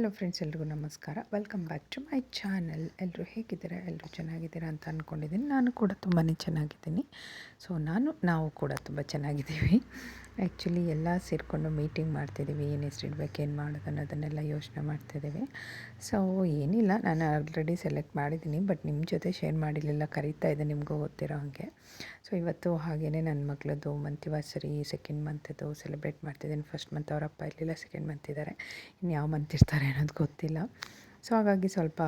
Hello friends ಎಲ್ರಿಗೂ ನಮಸ್ಕಾರ. Welcome back to my channel ಎಲ್ಲರೂ ಹೇಗಿದ್ದೀರಾ? ಎಲ್ಲರೂ ಚೆನ್ನಾಗಿದ್ದೀರಾ ಅಂತ ಅಂದ್ಕೊಂಡಿದ್ದೀನಿ ನಾನು ಕೂಡ ತುಂಬಾ ಚೆನ್ನಾಗಿದ್ದೀನಿ. ಸೊ ನಾನು, ನಾವು ಕೂಡ ತುಂಬ ಚೆನ್ನಾಗಿದ್ದೀವಿ. ಆ್ಯಕ್ಚುಲಿ ಎಲ್ಲ ಸೇರಿಕೊಂಡು ಮೀಟಿಂಗ್ ಮಾಡ್ತಿದ್ದೀವಿ ಏನು ಹೆಸರಿಡ್ಬೇಕು ಏನು ಮಾಡೋದು ಅನ್ನೋದನ್ನೆಲ್ಲ ಯೋಚನೆ ಮಾಡ್ತಿದ್ದೀವಿ ಸೊ ಏನಿಲ್ಲ. ನಾನು ಆಲ್ರೆಡಿ ಸೆಲೆಕ್ಟ್ ಮಾಡಿದ್ದೀನಿ. ಬಟ್ ನಿಮ್ಮ ಜೊತೆ ಶೇರ್ ಮಾಡಿರಲಿಲ್ಲ. ಕರೀತಾ ಇದೆ ನಿಮಗೂ ಗೊತ್ತಿರೋ ಹಾಗೆ. ಸೊ ಇವತ್ತು ಹಾಗೆಯೇ ನನ್ನ ಮಗಳದ್ದು ಸರಿ ಸೆಕೆಂಡ್ ಮಂತದ್ದು ಸೆಲೆಬ್ರೇಟ್ ಮಾಡ್ತಿದ್ದೀನಿ. ಫಸ್ಟ್ ಮಂತ್ ಅವರಪ್ಪ ಇರಲಿಲ್ಲ ಸೆಕೆಂಡ್ ಮಂತ್ ಇದ್ದಾರೆ ಇನ್ನು ಯಾವ ಮಂತ್ ಇರ್ತಾರೆ ಅನ್ನೋದು ಗೊತ್ತಿಲ್ಲ. ಸೊ ಹಾಗಾಗಿ ಸ್ವಲ್ಪ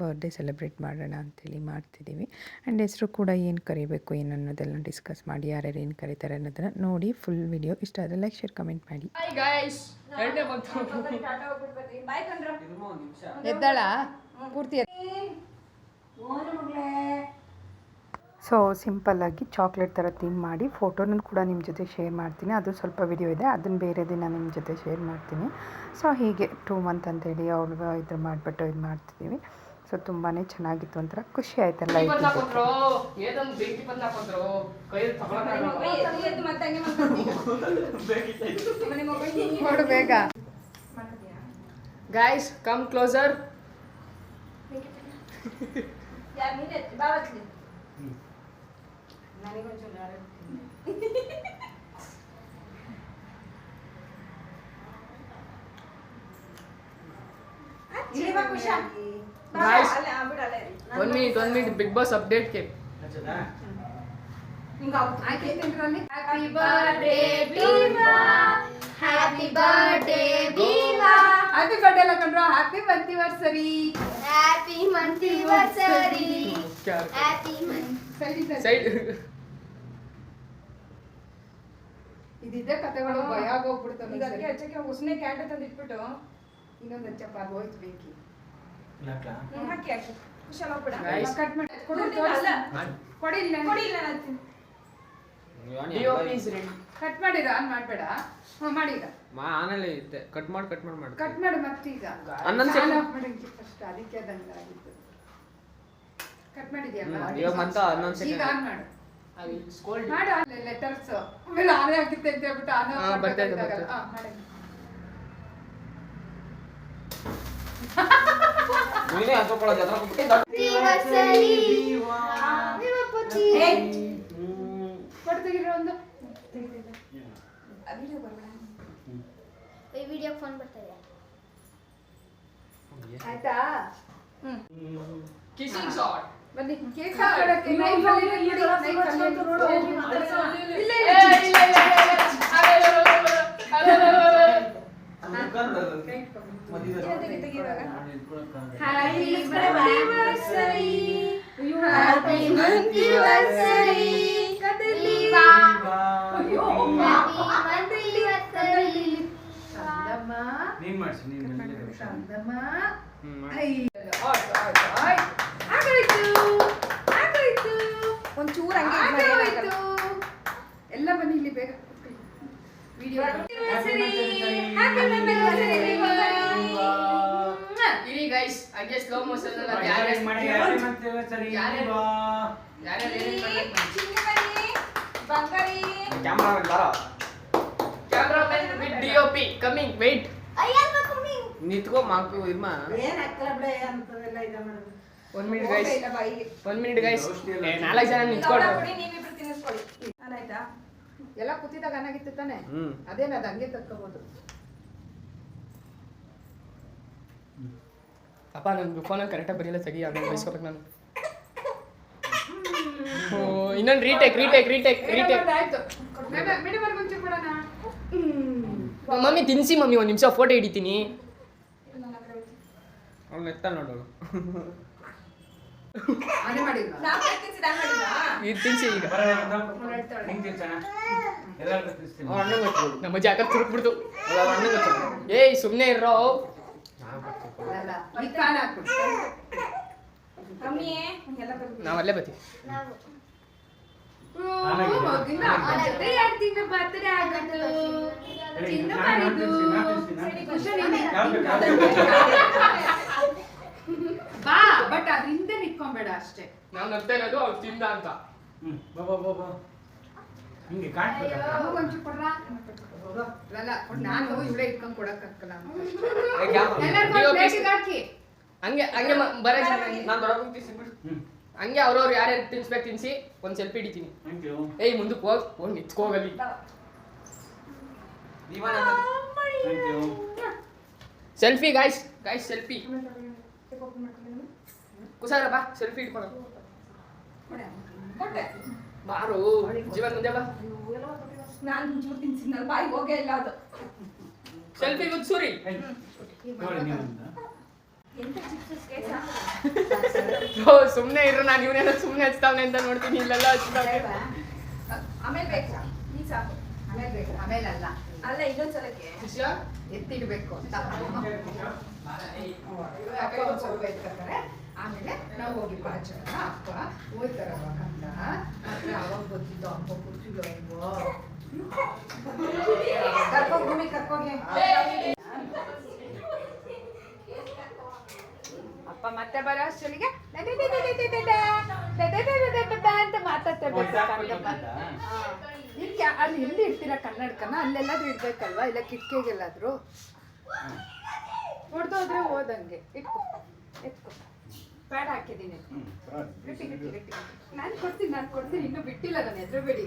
ಬರ್ಡೇ ಸೆಲೆಬ್ರೇಟ್ ಮಾಡೋಣ ಅಂಥೇಳಿ ಮಾಡ್ತಿದ್ದೀವಿ. ಆ್ಯಂಡ್ ಹೆಸರು ಕೂಡ ಏನು ಕರಿಬೇಕು ಏನು ಅನ್ನೋದೆಲ್ಲ ಡಿಸ್ಕಸ್ ಮಾಡಿ ಯಾರ್ಯಾರು ಏನು ಕರೀತಾರೆ ಅನ್ನೋದನ್ನು ನೋಡಿ ಫುಲ್ ವಿಡಿಯೋ ಇಷ್ಟ ಆದರೆ ಲೈಕ್ ಶೇರ್ ಕಮೆಂಟ್ ಮಾಡಿ. ಹಾಯ್ ಗಾಯ್ಸ್ ಎರಡನೇ ಬಂತು. ಎದ್ದಾಳ? ಪೂರ್ತಿ ಸೊ ಸಿಂಪಲ್ಲಾಗಿ ಚಾಕ್ಲೇಟ್ ಥರ ಥೀಮ್ ಮಾಡಿ ಫೋಟೋನೂ ಕೂಡ ನಿಮ್ಮ ಜೊತೆ ಶೇರ್ ಮಾಡ್ತೀನಿ. ಅದು ಸ್ವಲ್ಪ ವಿಡಿಯೋ ಇದೆ ಅದನ್ನು ಬೇರೆ ದಿನ ನಿಮ್ಮ ಜೊತೆ ಶೇರ್ ಮಾಡ್ತೀನಿ. ಸೊ ಹೀಗೆ ಟೂ ಮಂತ್ ಅಂತೇಳಿ ಅವಳು ಇದು ಮಾಡಿಬಿಟ್ಟು ಇದು ಮಾಡ್ತಿದ್ದೀವಿ. ಸೊ ತುಂಬಾ ಚೆನ್ನಾಗಿತ್ತು ಒಂಥರ ಖುಷಿ ಆಯ್ತಲ್ಲ ನೋಡು ಬೇಗ. Guys come closer guys one minute one minute big boss ಅಪ್ಡೇಟ್ಗೆ Happy birthday, Bima. Happy birthday, Bima. Happy birthday ಎಲ್ಲ ಕಂಡ್ರು ಹ್ಯಾಪಿ ಬರ್ತಿವರ್ಸರಿ Happy anniversary. Happy month. Side ಇದಿದ್ದೆ ಕಥೆಗಳು ಭಯ ಆಗೋಗ್ಬಿಡ್ತು ಈಗ ಅದಕ್ಕೆ ಹಚ್ಚಕ್ಕೆ ಉಸ್ನೆ ಕ್ಯಾಟ್ ತಂದು ಇಟ್ಬಿಟ್ಟು ಇನ್ನೊಂದು ಹಚ್ಚಪ್ಪ ಹೋಯ್ತು ಬೆಂಕಿ ಹ್ಮ್, ಹಾಕಿ ಹಾಕಿ. ಕುಶಲ ಹೋಗ್ಬಿಡ. Guys. ಕಟ್ ಮಾಡಿ. ಕೊಡಿಲ್ಲ ಕೊಡು, ಇಲ್ಲ ಕೊಡಿ ಕಟ್ ಮಾಡಿದ ಆನ್ ಮಾಡಬೇಡ. ಹ್ಞೂ ಮಾಡೀಗ ಮಾ ಆಮೇಲೆ ಇತ್ತೆ ಕಟ್ ಮಾಡಿ ಕಟ್ ಮಾಡಿ ಮಾಡಿ ಕಟ್ ಮಾಡು ಮತ್ತೀಗ ಹನ್ನೊಂದು. ಮಾಡಿ ಫಸ್ಟ್ ಅದಕ್ಕೆ ಅದಂಗ ಕಟ್ ಮಾಡಿದ್ಯಲ್ಲ ಈಗ. ಆನ್ ಮಾಡು. ಮಾಡು ಅಲ್ಲೇ ಲೆಟರ್ಸ್ ಆಮೇಲೆ ಆನೆ ಆಗಿತ್ತೆ ಅಂತ ಹೇಳ್ಬಿಟ್ಟು ಆನೆ ಒಂದು? ವಿಡಿಯೋ ಫೋನ್ ಬರ್ತಾ ಇದೆ ಆಯ್ತಾ? ಕಿಸಿಂಗ್ ಶಾಟ್ ಬನ್ನಿ ಕೇಕ್ ಹಾಕೊಳಕ್ಕೆ ನೈಫ್ ಅಲ್ಲಿ ಇಡಿ, ನೈಫ್ ಅಲ್ಲಿ ಇಡಿ. ಇಲ್ಲ, ಇಲ್ಲ, ಏ ಇಲ್ಲ ಇಲ್ಲ ಕೈ ಇಟ್ಕೊಂಡು. ಇದು ತೆಗಿ, ತೆಗಿ ಇವಾಗ. Happy anniversary. Happy anniversary. Bima. ಅಯ್ಯೋ, Happy anniversary. ಚಂದಮ್ಮ. ನೀನ್ ಮಾಡ್ಸಿ ನೀನ್ ಬಂದಿಲ್ಲ ಚಂದಮ್ಮ. ಹ್ಮ್ ಐ, ಆಯ್ತು, ಆಯ್ತು, ಆಯ್ತು. ಆಗೋಯ್ತು, ಆಗೋಯ್ತು, ಒಂಚೂರು ಹಂಗೆ ಇದ್ ಮಾಡಿ ಆಗೋಯ್ತು. ಏನಾಗಲ್ಲ. ಎಲ್ಲ ಬನ್ನಿ ಇಲ್ಲಿ ಬೇಗ ವಿಡಿಯೋ ಇರಿ ಗೈಸ್ ಹಂಗೆ ಸ್ಲೋ ಮೋಷನ್ ಅಲ್ಲ ಮಾಡಿ ಯಾರ್ಯಾರು ಮತ್ತೆ ಸರಿ ಯಾರ್ಯಾರು- ಬಾ. ಯಾರ್ಯಾರು ಏನೇನ್ ಮಾಡ್ಬೇಕು ಬನ್ನಿ. ಚಿನ್ನಿ ಬನ್ನಿ, ಬಂಗಾರಿ. ಕ್ಯಾಮ್ರಾ ಬಾರ camera man with DOP coming wait ನಿಂತ್ಕೋ ಮಾಕು ಇರ್ಮ one minute guys. One minute guys ನಾಲ್ಕು ಜನ ಈಗ ಎಲ್ಲ ಕೂತಿದಾಗ ಅನ್ನಾಗಿತ್ತು ತಾನೆ? ಅದೇನ ಅದು ಹಂಗೆ ತಕ್ಕೋಬೋದು ಅಪ್ಪ ನನ್ನ ಫೋನ್ ಕರೆಕ್ಟಾಗಿ ಬರೀಲ್ಲ ತೆಗಿ ಅದನ್ನ ಬಯಸ್ಕೋಬೇಕು ನಾನು. ಓ, ಇನ್ನೊಂದು ರೀಟೇಕ್ ರೀಟೇಕ್ ರೀಟೇಕ್ ರೀಟೇಕ್ ಆಯ್ತು. ಮೇಡಮ್ ಅವ್ರಿಗೆ ಒಂಚೂರು ಕೊಡೋಣ? ಮಮ್ಮಿ ತಿನ್ಸಿ ಮಮ್ಮಿ ಒಂದು ನಿಮಿಷ ಫೋಟೋ ಹಿಡಿತೀನಿ. ಅವ್ಳು ಎತ್ತ ನೋಡೋಳು ಆನೆ ಮಾಡಿಲ್ವಾ ನಾನ್ ಯಾಕ್ ತಿನ್ಸಿದ್ದು ಹಂಗ್ ಮಾಡಿದ್ನಾ? ಇದು ತಿನ್ಸಿ ಈಗ. ನಮ್ಮ ಜಾಗ ತುರುಕ್ಬಿಡ್ತು. ಏಯ್ ಸುಮ್ಮನೆ ಇರೋ ಅಲ್ಲ ಈ ಬಾ ಬಟ್ ಅದ್ರ ಹಿಂದೆ ನಿಂತ್ಕೊಂಬೇಡ ಅಷ್ಟೇ. ನಾನು ನಗ್ತಾ ಇರೋದು ಅವ್ರು ತಿಂದ ಅಂತ. ಬಾ, ಬಾ, ಬಾ, ಬಾ. ಹಿಂಗೆ ಕಾಣ್ತದೆ? ಅವಾಗ ಒಂಚೂರು ಕೊಡ್ರಾ? ಅಲ್ಲ ನಾನು ಇವಳೇ ಇಟ್ಕೊಂಡ್ ಕೊಡಕ್ಕಾಗಲ್ಲ ಅಂತ. ಎಲ್ಲರಿಗೂ ಹಾಕಿ ಹಂಗೆ ಹಂಗೆ ಬರ ನಾನ್ ದೊಡ್ಡ ಕುಂತಿ ಸಿಗ್ಬಿಡು ಹಂಗೆ ಅವ್ರವ್ರು ಯಾರ್ಯಾರು ತಿನ್ಸ್ಬೇಕು ತಿನ್ಸಿ ಒಂದ್ ಸೆಲ್ಫಿ ಹಿಡಿತೀನಿ. ಏಯ್ ಮುಂದಕ್ಕೆ ಹೋಗ್ ಹೋಗಿ ನಿತ್ಕೋಗಲಿ. ದೀವಾನ thank selfie guys guys selfie. ಕುಸಾರ ಬಾ ಸೆಲ್ಫಿ ಇಟ್ಕೊಳ ಕೊಟ್ಟೆ ಬಾರು ಜೀವನ್ ಮುಂದೆ ಬಾ. ನಾನು ಮುಂಚೆ ತಿನ್ಸಿದ್ನಲ್ಲ ಬಾಯಿ ಹೋಗೇ ಇಲ್ಲ ಅದು. Selfie with Suri. ನೋಡಿ ನೀವು ಎಂತ ಚಿಪ್ಸ್ ಕೇಸ? ಸುಮ್ನೆ ಇರು ನಾನು ಇವನೆಲ್ಲ ಸುಮ್ನೆ ಹಚ್ತಾವನೆ ಅಂತ ನೋಡ್ತೀನಿ ಇಲ್ಲೆಲ್ಲ ಹಚ್ತಾವೆ ಆಮೇಲೆ ಬೇಕಾ. ನೀ ಸಾಕು. ಆಮೇಲೆ ಬೇಕು. ಆಮೇಲೆ ಅಲ್ಲ. ಅಲ್ಲ ಇನ್ನೊಂದ್ಸಲಕ್ಕೆ. ಎತ್ತಿಡ್ಬೇಕು ಅಂತ. ಆಮೇಲೆ ನಾವು ಹೋಗಿ ಪಾಚನ ಅಪ್ಪ ಹೋಯ್ತಾರವ ಕಂದ ಮತ್ತೆ ಅವಾಗ ಗೊತ್ತಿದ್ದು ಅಪ್ಪ ಕರ್ಕೋಗಿ ಭೂಮಿ ಕರ್ಕೋಗಿ ಅಪ್ಪ ಮತ್ತೆ ಬರೋ ಅಷ್ಟೊತ್ತಿಗೆ ಅಂತ ಇಲ್ಲಿ ಅಲ್ಲಿ ಎಲ್ಲಿ ಇರ್ತೀರ ಕನ್ನಡಕನ ಅಲ್ಲೆಲ್ಲಾದ್ರೂ ಇಡ್ಬೇಕಲ್ವಾ ಇಲ್ಲ ಕಿಟಕಿಗೆಲ್ಲಾದ್ರೂ ಹೊಡೆದೋದ್ರೆ ಓದಂಗೆ ಇಟ್ಕೊ ಎತ್ಕೊ ಪ್ಯಾಡ್ ಹಾಕಿದ್ದೀನಿ. ಗಟ್ಟಿ ಗಟ್ಟಿ ಗಟ್ಟಿ ನಾನು ಕೊಡ್ತೀನಿ ನಾನು ಕೊಡ್ತೀನಿ. ಇನ್ನೂ ಬಿಟ್ಟಿಲ್ಲ ನಾನು ಎದುರು ಬಿಡಿ.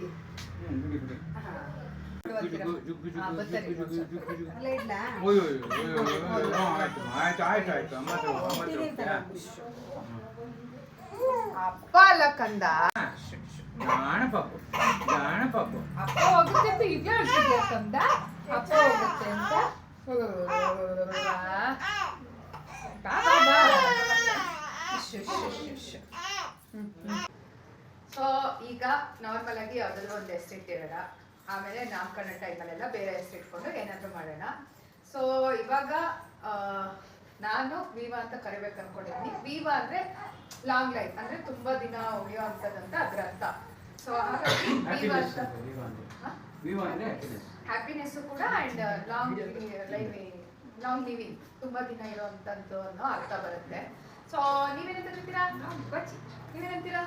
ಆಯ್ತು ಆಯ್ತು ಮತ್ತೆ ಮತ್ತೆ ಅಪ್ಪ ಅಲ್ಲ ಕಂದ. ಅಪ್ಪ ಹೋಗುತ್ತೆ ಅಂತ ಇದೇ ಹೇಳ್ತಿದ್ಯಾ ಕಂದ? ಅಪ್ಪ ಹೋಗುತ್ತೆ ಅಂತ. ಬಾ, ಬಾ, ಬಾ. ಸೊ ಈಗ ನಾರ್ಮಲ್ ಆಗಿ ಯಾವ್ದಾದ್ರು ಒಂದು ಹೆಸರಿಟ್ಟಿರೋಣ ಆಮೇಲೆ ನಾಮಕರಣ ಟೈಮಲ್ಲೆಲ್ಲ ಬೇರೆ ಹೆಸರು ಇಟ್ಕೊಂಡು ಏನಾದರೂ ಮಾಡೋಣ. ಸೊ ಇವಾಗ ನಾನು ವಿವಾ ಅಂತ ಕರಿಬೇಕು ಅನ್ಕೊಂಡಿದ್ದೀನಿ. ವಿವಾ ಅಂದ್ರೆ ಲಾಂಗ್ ಲೈಫ್ ಅಂದ್ರೆ ತುಂಬಾ ದಿನ ಉಳಿಯೋ ಅಂತದಂತ ಅದ್ರ ಅರ್ಥ. ಸೊ ಹಾಗಾಗಿ ಹ್ಯಾಪಿನೆಸ್ ಕೂಡ and long life long living ತುಂಬಾ ದಿನ ಇರೋವಂಥದ್ದು ಅನ್ನೋ ಅರ್ಥ ಬರುತ್ತೆ. ಸೊ ನೀವೇನಂತ ಕರಿತೀರಾ ಬಚ್ಚಿ ನೀವೇನಂತೀರಾ?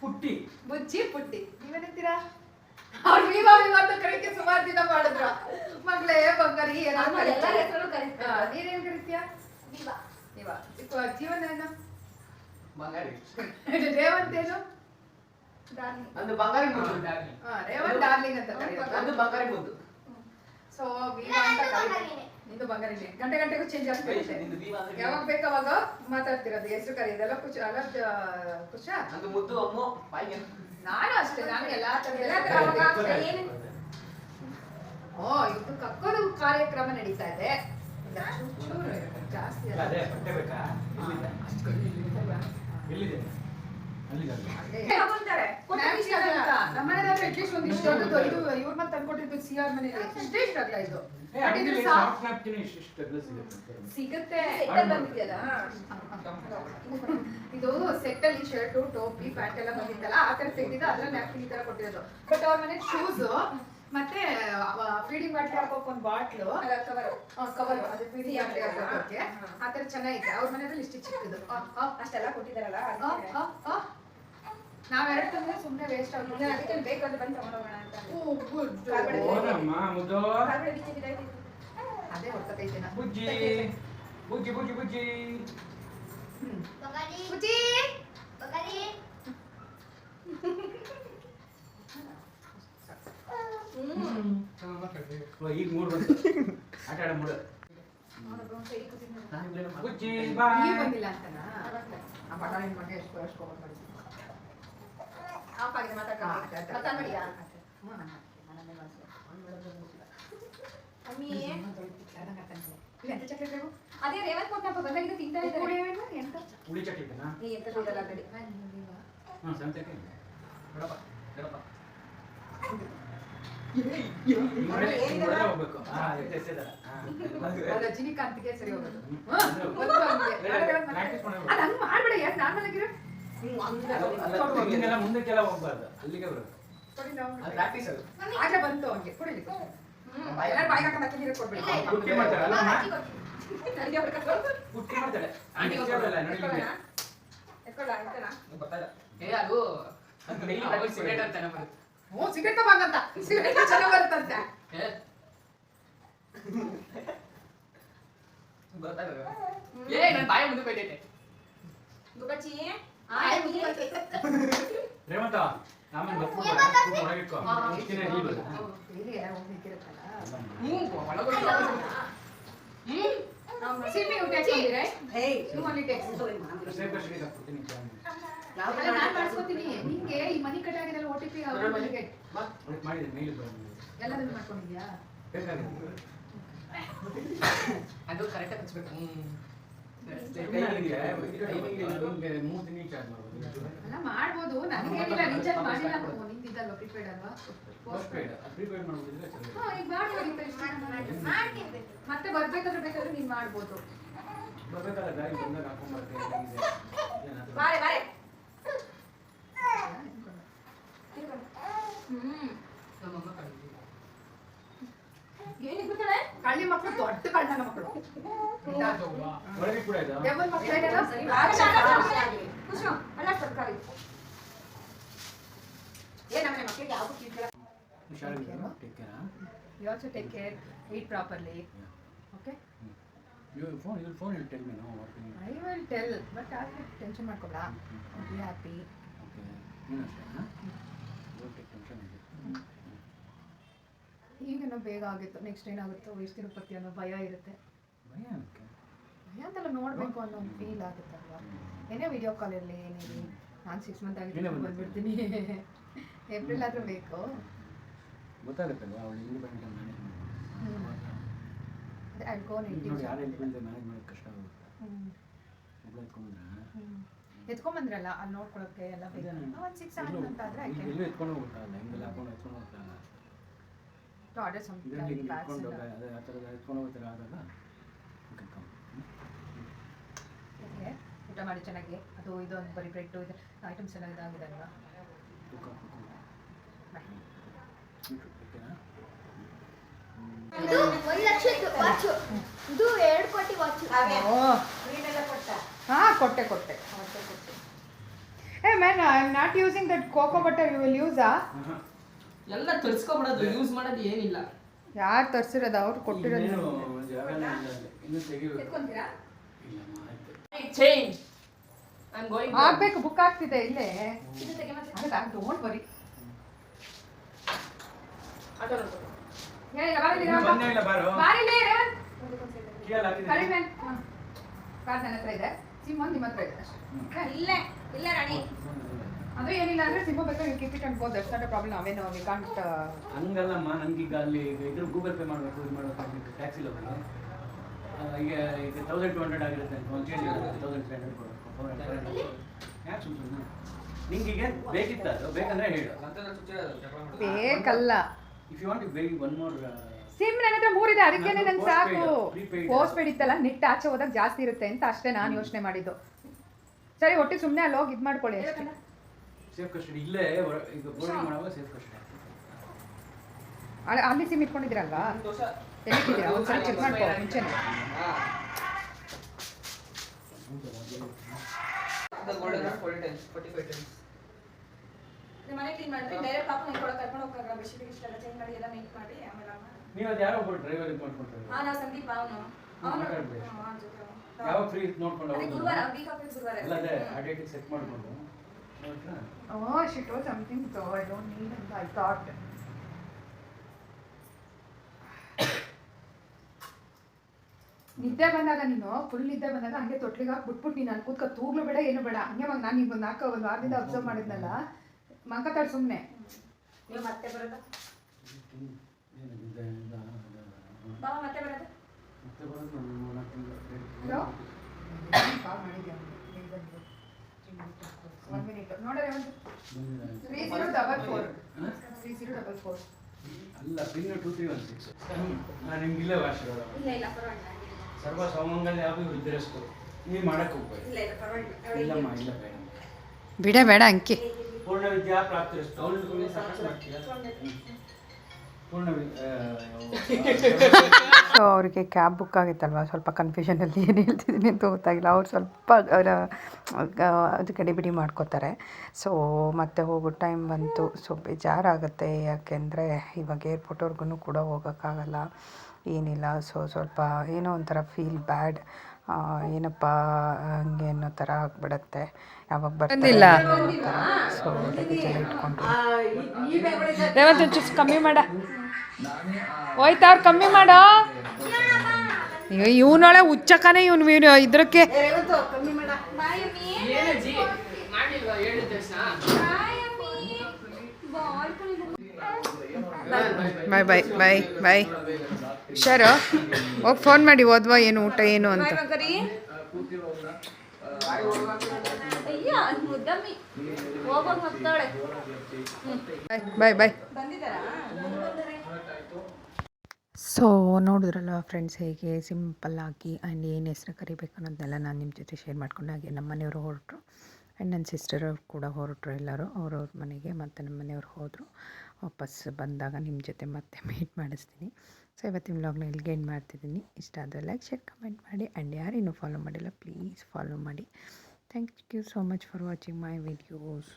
ಪುಟ್ಟಿ. ಬುಜ್ಜಿ ಪುಟ್ಟಿ. ನೀವೇನಂತೀರಾ? ಅವ್ರು ವಿವಾ ವಿವಾ ಅಂತ ಕರೀಕೆ ಸುಮಾರು ದಿನ ಮಾಡಿದ್ರ. ಮಗಳೇ ಬಂಗಾರಿ ಕರೀತಾರೆ. ಹೆಸರು ಕರೀತಾರೆ. ನೀನೇನ್ ಕರಿತೀಯ? ವಿವಾ ನೀವಾ? ಜೀವನ ಏನು? ಬಂಗಾರಿ. ರೇವಂತ್ ಏನು? ಅದು ಬಂಗಾರಿ ಮುದ್ದು. ರೇವಂತ್ ಡಾರ್ಲಿಂಗ್ ಅಂತ ಕರೀತಾರೆ ಅದು ಬಂಗಾರಿ ಮುದ್ದು. ಸೊ ವಿವಾ ಅಂತ ಕರೀತಾರೆ ನಿಂದು ಬಂಗಾರಿ ಗಂಟೆ ಗಂಟೆಗೂ ಚೇಂಜ್ ಅಂದ್ರೆ ಯಾವಾಗ ಬೇಕು ಅವಾಗ ಮಾತಾಡ್ತಿರೋದು. ಹೆಸರು ಕರೆಯೋದೆಲ್ಲ ಖುಷಿ ಅಲ್ಲ ಖುಷ ಮುದ್ದು ಅಮ್ಮ ಬಾಯಿಗೆ. ನಾನು ಅಷ್ಟೇ ನಾನು ಎಲ್ಲಾ ತರ ಎಲ್ಲ ತರ ಅವಾಗ ಆಗ್ತದೆ. ಏನು? ಓ ಇದು ಕಕ್ಕೋದು ಕಾರ್ಯಕ್ರಮ ನಡೀತಾ ಇದೆ. ಜಾಸ್ತಿ ಒಂದ್ ಇಷ್ಟೊಂದು ಇದು ಇವ್ರ ಮತ್ತೆ ತಂದ್ಕೊಟ್ಟಿದ್ದು ಸಿ ಆರ್ ಮನೇಲಿ ಇಷ್ಟೇ ಇಷ್ಟ ಆಗಲ್ಲ ಇದು ಸಿಗುತ್ತೆ. ಇದು ಸೆಟ್ ಅಲ್ಲಿ ಶರ್ಟು ಟೋಪಿ ಪ್ಯಾಂಟ್ ಎಲ್ಲ ಬಂದಿತ್ತಲ್ಲ ಆ ತರ ತೆಗೆದಿದ್ದು ಅದ್ರ ನ್ಯಾಪ್ಕಿನ್ ಈ ತರ ಕೊಟ್ಟಿರೋದು. ಬಟ್ ಅವ್ರ ಮನೆ ಶೂಸ್ ಮತ್ತೆ ಫೀಡಿಂಗ್ ವಾಟರ್ ಹಾಕೋಕ್ ಒಂದು ಬಾಟ್ಲು ಕವರ್ ಕವರ್ ಅದು ಫೀಡಿಂಗ್ ವಾಟರ್ ಹಾಕೋಕೆ ಆ ತರ ಚೆನ್ನಾಗಿದೆ ಅವ್ರ ಮನೆಯಲ್ಲಿ ಇಷ್ಟು ಚಿಕ್ಕದು ಅಷ್ಟೆಲ್ಲ ಕೊಟ್ಟಿದಾರಲ್ಲ. ನಾವೆರಡು ತಂದ್ರೆ ಸುಮ್ಮನೆ ವೇಸ್ಟ್ ನಾನು ಆಗುತ್ತೆ ಅದಕ್ಕೆ ಬೇಕಾದ್ರೆ ಬಂದು ತಗೊಂಡೋಗೋಣ ಅಂತ. ಓನಮ್ಮ ಮುದ್ದು. ಅದೇ ಹೊಡ್ಕೊತೈತೆ ನಾ. ಬುಜ್ಜಿ. ಬುಜ್ಜಿ ಬುಜ್ಜಿ. ಬುಜ್ಜಿ ಬಂಗಾರಿ ಬುಜ್ಜಿ. ಬಂಗಾರಿ ಓ, ಈಗ ಮೂರು ಬಂತು. ಆಟ ಆಡ ಮೂಡ ಬುಜ್ಜಿ ಬಾ. ನೀವ್ ಬಂದಿಲ್ಲ ಅಂತನಾ? ಆ ಬಟಾಣಿ ಮನೆ ಎಷ್ಟು ಎಷ್ಟು ಆಫ್ ಆಗಿದೆ ಮಾತಾಡ್ಕೊಂಡು. ಮತ್ತೆ ಆನ್ ಮಾಡಿಯಾ? ಅಮ್ಮಿ, ಅದೇ ರೇವಂತ್ ಕೊಟ್ಟನಪ್ಪ ಬಂದಾಗಿಂದ ತಿಂತಾ ಇದ್ದಾರೆ ಹುಳಿ ಚಟ್ಲಿನಾ ನೀ ಎಂತ ಬಿಡಿ ಹ್ಞೂ ಬಿಡಪ್ಪ ಬಿಡಪ್ಪ ರಜನಿಕಾಂತ್ಗೆ ಸರಿ ಹೋಗೋದು ಮಾಡ್ಬೇಡ ಯಾಕೆ ನಾರ್ಮಲ್ ಆಗಿರೋ ಮುಂದಕ್ಕೆಲ್ಲ ಹೋಗ್ಬಾರ್ದು. ಅಲ್ಲಿಗೆ ಪ್ರಾಕ್ಟೀಸ್ ಅದು ಆಗ್ಲೇ ಬಂತು ಹಂಗೆ. ಕೊಡಿಲಿ ಎಲ್ಲರೂ ಬಾಯಿ ಹಾಕೊಂಡು ಅಕ್ಕಿ ನೀರು ಕೊಡ್ಬೇಡಿ. ಪುಟ್ಟಿ ಮಾಡ್ತಾರೆ ಅಲ್ಲ ಮಾಡ್ತಾಳೆ ಆಂಟಿ ಕೇಳಲ್ಲ ನೋಡಿ ಎತ್ಕೊಳ್ಳ ಆಯ್ತಲ್ಲ ಗೊತ್ತಾಗ ಏ ಅದು ಅದು ಡೈಲಿ ಪ್ರಾಕ್ಟೀಸ್ ಸಿಗರೇಟ್ ಅಂತ ಬರುತ್ತೆ. ಹ್ಞೂ ಸಿಗರೇಟ್ ತಗೊಂಡಂತ ಸಿಗರೇಟ್ ಚೆನ್ನಾಗಿ ಬರುತ್ತಂತೆ. ಏ? ಗೊತ್ತಾಗಲ್ಲ ಏ ನನ್ನ ಬಾಯ ಮುಂದೆ ಬೈತೈತೆ ಗುಬ್ಬಚ್ಚಿ. ಆಯ್ ಆಯ್ ಮುಗಿ ರೇವಂತ ಆಮೇಲೆ ಒಳಗಿಟ್ಕೋ ನೀ. ಹ್ಞೂ ಊಟ. ಸೇಫ್ ಕಷ್ಟ ಅಲ್ಲ, ನಾನು ಮಾಡ್ಸ್ಕೊತೀನಿ. ನಿಂಗೆ ಈ ಮನಿ ಕಟ್ಟಾಗಿದೆಲ್ಲ ಓ ಟಿ ಪಿ ಅವರಿಗೆ ಮಾಡಿದೆ ಮೇಲ್ ಬಂದಿದೆ ಎಲ್ಲದನ್ನು ಮಾಡ್ಕೊಂಡಿದ್ಯಾ? ಅದು ಕರೆಕ್ಟಾಗಿ ಹಚ್ಬೇಕು. ಹ್ಞೂ ಅಲ್ಲ ಮಾಡ್ಬೋದು. ನನಗೇನಿಲ್ಲ ರೀಚಾರ್ಜ್ ಮಾಡಿಲ್ಲ ಅಂತ ನಿಂದಿದ್ದಲ್ವಾ ಪ್ರಿಪೇಡ್ ಅಲ್ವಾ? ಹಾ ಈಗ ಮಾಡ್ಬೋದಿತ್ತು ಇಷ್ಟು ಮತ್ತೆ ಬರ್ಬೇಕಾದ್ರೆ ಬೇಕಾದ್ರೆ ನೀನ್ ಮಾಡ್ಬೋದು. ಬಾರೆ ಬಾರೆ. ನಮ್ಮಮ್ಮ ಕಳಿಸಿ ಏನಿಗೆ ಬಿಡ್ತಾಳೆ ಕಳ್ಳಿ ಮಕ್ಕಳು ದೊಡ್ಡ ಕಳ್ಳನ ಮಕ್ಕಳು ಒಳಗೆ ಕೂಡ ಇದೆ ದೆವ್ವದ ಮಕ್ಕಳು ಇದೆಯಲ್ಲ? ಸರಿ ಆಗಲಿ ಖುಷಿ ಅಲ್ಲ ತರಕಾರಿ ಏ ನಮ್ಮ ಮಕ್ಕಳಿಗೆ ಯಾವುದು ಕೀಳ್ತಿಲ್ಲ ಹುಷಾರಾಗಿದ್ದೀರಾ take ಕೇರಾ You also take care, eat properly. Okay? You phone, you phone will tell me no what you need. I will tell, but ಆದ್ರೆ ಟೆನ್ಷನ್ ಮಾಡ್ಕೊಬೇಡ ಬಿ ಹ್ಯಾಪಿ Okay. ನೀನು ಅಷ್ಟೇ ಈಗೇನೋ ಬೇಗ ಆಗಿತ್ತು. ನೆಕ್ಸ್ಟ್ ಏನಾಗುತ್ತೋ ಎಷ್ಟು ತಿರುಪತಿ ಅನ್ನೋ ಭಯ ಇರುತ್ತೆ. ಭಯ ಏನಕ್ಕೆ? ಭಯ ಅಂತೆಲ್ಲ ನೋಡಬೇಕು ಅನ್ನೋ ಒಂದು ಫೀಲ್ ಆಗುತ್ತಲ್ವಾ? ಏನೇ ವಿಡಿಯೋ ಕಾಲ್ ಇರಲಿ ಏನಿರಲಿ. ನಾನು ಸಿಕ್ಸ್ ಮಂತ್ ಆಗಿ ಬಂದ್ಬಿಡ್ತೀನಿ. ಏಪ್ರಿಲ್ ಆದರೂ ಬೇಕು. ಗೊತ್ತಾಗುತ್ತಲ್ವಾ ಅವಳು ಇಂಡಿಪೆಂಡೆಂಟ್ ಮ್ಯಾನೇಜ್ ಅದೇ ಐ ಗೋ ಈಗ ನೋಡಿ ಯಾರು ಹೆಲ್ಪ್ ಇಲ್ಲದೆ ಮ್ಯಾನೇಜ್ ಮಾಡೋದು ಕಷ್ಟ ಆಗುತ್ತೆ. ಒಬ್ಬಳು ಎತ್ಕೊಂಡ್ರೆ? ಎತ್ಕೊಂಬಂದ್ರಲ್ಲ ಅಲ್ಲಿ ನೋಡ್ಕೊಳಕ್ಕೆ ಎಲ್ಲ ಬೇಕು. ಒಂದು ಸಿಕ್ಸ್ ಆಗುತ್ತೆ ಅಂತ ಆದರೆ ಎತ್ಕೊಂಡು ಹಿಂಗೆಲ್ಲ ಹಾಕೊಂಡು ಎತ್ಕೊಂಡು ಹೋಗ್ತಾರಲ್ಲ ಇದರಲ್ಲಿ ಹಿಂಗೆ ಅದೇ ಆ ಥರದ ಎತ್ಕೊಂಡು ಹೋಗ್ತಾರೆ ಓಕೆ ಊಟ ಮಾಡಿ ಚೆನ್ನಾಗಿ. ಅದು ಇದು ಒಂದು ಬರೀ ಬ್ರೆಡ್ ಇದು ಐಟಮ್ಸ್ ಎಲ್ಲ ಇದಾಗಿದೆ ಅಲ್ವಾ. ಬಾಯ್ ಓಕೆನಾ? ಇದು ಒಂದು ಲಕ್ಷದ್ದು ವಾಚ್. ಇದು ಎರಡು ಕೋಟಿ ವಾಚ್. ಓ. ಹಾಂ ಕೊಟ್ಟೆ ಕೊಟ್ಟೆ. ಏ man I am not using that cocoa butter you will use ಆಹಾ. ಎಲ್ಲ ತರ್ಸ್ಕೊಬಿಡೋದು ಯೂಸ್ ಮಾಡೋದು ಏನಿಲ್ಲ. ಯಾರು ತರ್ಸಿರೋದು? ಅವ್ರು ಕೊಟ್ಟಿರೋದು. ಹಾಕ್ಬೇಕು ಅಲ್ಲಿ. ಚೇಂಜ್ ಐ ಗೋಯಿಂಗ್ ಬುಕ್ ಆಗ್ತಿದೆ ಇಲ್ಲೇ. ಮತ್ತೆ. ಡೋಂಟ್ ವರಿ ಬಾರಿಲಿ ಕೀಯಲ್ಲಿ ಕರಿ ನನ್ನ ಹತ್ರ ಇದೆ. ಸಿಮ್ ಒಂದು ನಿಮ್ಮ ಹತ್ರ ಇದೆ ಅಷ್ಟೇ. ಇಲ್ಲೇ ಇಲ್ಲ ರಾಣಿ. ಅದು ಏನಿಲ್ಲ ಅಂದ್ರೆ ಸಿಮ್ ಬೇಕಾ ನೀವು keep it and go that's not a problem ಅವೇನೋ we can't ಹಂಗಲ್ಲಮ್ಮ ನನಗೆ ಈಗ ಅಲ್ಲಿ ಇದ್ರ ಗೂಗಲ್ ಪೇ ಮಾಡಬೇಕು ಇದು ಮಾಡಬೇಕು ಟ್ಯಾಕ್ಸಿ ಹೋಗಿ ಈಗ ಈಗ ತೌಸಂಡ್ ಟು ಹಂಡ್ರೆಡ್ ಆಗಿರುತ್ತೆ ಅಂತ ಒಂದು ಚೇಂಜ್ ಆಗುತ್ತೆ ತೌಸಂಡ್ ತ್ರೀ ಹಂಡ್ರೆಡ್ ಕೊಡಬೇಕು ಯಾಕೆ ಸುಮ್ಮನೆ ನಿಂಗೆ ಈಗ ಬೇಕಿತ್ತ ಅದು? ಬೇಕಂದ್ರೆ ಹೇಳು. ಬೇಕಲ್ಲ. If you want very one more SIM ನನ್ನ ಹತ್ರ ಮೂರಿದೆ ಅದಕ್ಕೇನೆ ನಾನು ನಂಗೆ ಸಾಕು. ಪೋಸ್ಟ್ ಪೇಡ್ ಇತ್ತಲ್ಲ ನೆಟ್ ಆಚೆ ಹೋದಾಗ ಜಾಸ್ತಿ ಇರುತ್ತೆ ಅಂತ ಅಷ್ಟೇ ನಾನು ಯೋಚನೆ ಮಾಡಿದ್ದು. ಸರಿ ಒಟ್ಟಿಗೆ ಸುಮ್ಮನೆ ಅಲ್ಲಿ ಹೋಗಿ ಇದು ಮಾಡ್ಕೊಳ್ಳಿ ಅಷ್ಟೇ. ಸೇಫ್ ಕಸ್ಟಡಿ ಇಲ್ಲೇ ಇದು ಈಗ ಬೋರ್ಡಿಂಗ್ ಮಾಡುವಾಗ ಸೇಫ್ ಕಸ್ಟಡಿ ಅಲ್ಲಿ- ಅಲ್ಲಿ ಸಿಮ್ ಇಟ್ಕೊಂಡಿದ್ದೀರಲ್ವಾ? ಒಂದು ಒಂದ್ಸಲ ಚೆಕ್ ಮಾಡ್ಕೋ ಮುಂಚೆನೆ. The golden one, 40 times, 45 times. ನಿಮ್ಮ ಮನೆ ಕ್ಲೀನ್ ಮಾಡಿ ಡೈರೆಕ್ಟ್ ಪಾಪ ನೀವು ಕೊಡಕ್ಕೆ ಕರ್ಕೊಂಡು ಹೋಗ್ತಾರೆ ಬೆಡ್ಶೀಟ್ ಗಿಸ್ಟ್ ಚೇಂಜ್ ಮಾಡಿ ಎಲ್ಲ ನೀಟ್ ಮಾಡಿ ಆಮೇಲೆ ಅಮ್ಮ. ನೀವು ಅದು ಯಾರೋ ಒಬ್ಬರು ಡ್ರೈವರ್ ಮಾಡ್ಕೊಳ್ತಾರೆ ಹಾ ನಾವು ಸಂದೀಪ್ ಅವನು. ಅವನು. ಯಾವಾಗ ಫ್ರೀ ನೋಡ್ಕೊಂಡು ಅದೇ ಹೋಗೋದು? ಗುರುವಾರ ವೀಕ್ ಆಫ್ ಗುರುವಾರ. ಇಲ್ಲ ಅದೇ ಅಟೇಟಿಗೆ ಸೆಟ್ ಮಾಡ್ಕೊಂಡು. ನೋಡ್ರಾ? she she something so so I need need I thought. ನಿದ್ದೆ ಬಂದಾಗ ನೀನು ಫುಲ್ ನಿದ್ದೆ ಬಂದಾಗ ಹಂಗೆ ತೊಟ್ಲಿಗೆ ಹಾಕಿ ಬಿಟ್ಬಿಟ್ಟು ನೀನು ಅಲ್ಲಿ ಕೂತ್ಕೊ ತೂಗ್ಲು ಬೇಡ ಏನು ಬೇಡ ಹಂಗೆ ಮಗ ನಾನು ಈಗ ಒಂದು ನಾಲ್ಕು ಒಂದು ವಾರದಿಂದ ಅಬ್ಸರ್ವ್ ಮಾಡಿದ್ನಲ್ಲ ಮಂಕತಾಡ್ ಸುಮ್ಮನೆ ನೀವು ಮತ್ತೆ ಬರೋದ ಮತ್ತೆ ಬರೋದ ಕಾಲ್ ಮಾಡಿದ್ದೆ ಒನ್ ಮಿನಿಟ್ ನೋಡೋಣ ಒಂದು ಬಂದಿಲ್ಲ. ತ್ರೀ ಜೀರೋ ಡಬಲ್ ಫೋರ್ ಹಾ? ತ್ರೀ ಜೀರೋ ಡಬಲ್ ಫೋರ್ ಅಲ್ಲ PIN two three one six ನಾನು ನಿಮ್ಗಿಲ್ಲೇ ಭಾಷೆಗಳು ಇಲ್ಲ ಇಲ್ಲ ಪರವಾಗಿಲ್ಲ ಸರ್ವ ಸೌಮಂಗಲ್ಯ ಯಾವುದು ವಿದ್ರಸ್ತು ನೀವು ಮಾಡಕ್ಕೆ ಹೋಗ್ಬೇಡಿ. ಇಲ್ಲ ಇಲ್ಲ ಪರವಾಗಿಲ್ಲ. ಇಲ್ಲಮ್ಮ ಇಲ್ಲ ಬೇಡ. ಬಿಡ ಬೇಡ ಅಂಕಿ. ಪೂರ್ಣ ವಿದ್ಯಾ ಪ್ರಾಪ್ತಿರಸ್ತು. ಅವಳು ಸಾಕಷ್ಟು ಮಾಡ್ತೀಯ ಆ, ಅವರಿಗೆ ಕ್ಯಾಬ್ ಬುಕ್ ಆಗಿತ್ತಲ್ವ? ಸ್ವಲ್ಪ ಕನ್ಫ್ಯೂಷನಲ್ಲಿ ಏನು ಹೇಳ್ತಿದ್ದೀನಿ ಅಂತ ಗೊತ್ತಾಗಿಲ್ಲ. ಅವ್ರು ಸ್ವಲ್ಪ ಅವರ ಅದು ಗಡಿಬಿಡಿ ಮಾಡ್ಕೋತಾರೆ. ಸೊ ಮತ್ತೆ ಹೋಗೋ ಟೈಮ್ ಬಂತು. ಸೊ ಬೇಜಾರಾಗುತ್ತೆ. ಯಾಕೆಂದರೆ ಇವಾಗ ಏರ್ಪೋರ್ಟ್ವರ್ಗು ಕೂಡ ಹೋಗೋಕ್ಕಾಗಲ್ಲ. ಏನಿಲ್ಲ. ಸೊ ಸ್ವಲ್ಪ ಏನೋ ಒಂಥರ ಫೀಲ್ ಬ್ಯಾಡ್ ಏನಪ್ಪ ಹಂಗೆ ಅನ್ನೋ ಥರ ಆಗ್ಬಿಡತ್ತೆ. ಯಾವಾಗ ಬರ್ತಿಲ್ಲ ಸೊ ಇಟ್ಕೊಂಡು ಕಮ್ಮಿ ಮಾಡ. ಹೋಯ್ತಾ ಅವ್ರು ಕಮ್ಮಿ ಮಾಡೋ. ಅಯ್ಯೋ ಇವನೊಳೆ ಹುಚ್ಚಕ್ಕನೇ ಇವನು ಇವನು ತಕ್ಷಣ ಬಾಯ್ ಬಾಯ್ ಬಾಯ್ ಬಾಯ್ ಹುಷಾರು? ಹೋಗಿ ಫೋನ್ ಮಾಡಿ ಓದ್ವಾ ಏನು ಊಟ ಏನು ಅಂತ. ಬಾಯ್ ಬಾಯ್ ಬಾಯ್. ಸೊ ನೋಡಿದ್ರಲ್ಲ ಫ್ರೆಂಡ್ಸ್ ಹೇಗೆ? ಸಿಂಪಲ್ಲಾಗಿ ಆ್ಯಂಡ್ ಏನು ಹೆಸ್ರು ಕರಿಬೇಕು ಅನ್ನೋದನ್ನೆಲ್ಲ ನಾನು ನಿಮ್ಮ ಜೊತೆ ಶೇರ್ ಮಾಡ್ಕೊಂಡು ಹಾಗೆ ನಮ್ಮ ಮನೆಯವರು ಹೊರಟರು. ಆ್ಯಂಡ್ ನನ್ನ ಸಿಸ್ಟರ್ ಕೂಡ ಹೊರಟರು ಎಲ್ಲರೂ. ಅವ್ರವ್ರ ಮನೆಗೆ ಮತ್ತು ನಮ್ಮ ಮನೆಯವ್ರು ಹೋದರು. ವಾಪಸ್ ಬಂದಾಗ ನಿಮ್ಮ ಜೊತೆ ಮತ್ತೆ ಮೀಟ್ ಮಾಡಿಸ್ತೀನಿ. ಸೊ ಇವತ್ತಿನ ವ್ಲಾಗ್ನ ಇಲ್ಲಿಗೆ ಎಂಡ್ ಮಾಡ್ತಿದ್ದೀನಿ. ಇಷ್ಟ ಆದರೆ ಲೈಕ್ ಶೇರ್ ಕಮೆಂಟ್ ಮಾಡಿ. ಆ್ಯಂಡ್ ಯಾರು ಇನ್ನೂ ಫಾಲೋ ಮಾಡಿಲ್ಲ ಪ್ಲೀಸ್ ಫಾಲೋ ಮಾಡಿ. Thank you so much for watching my videos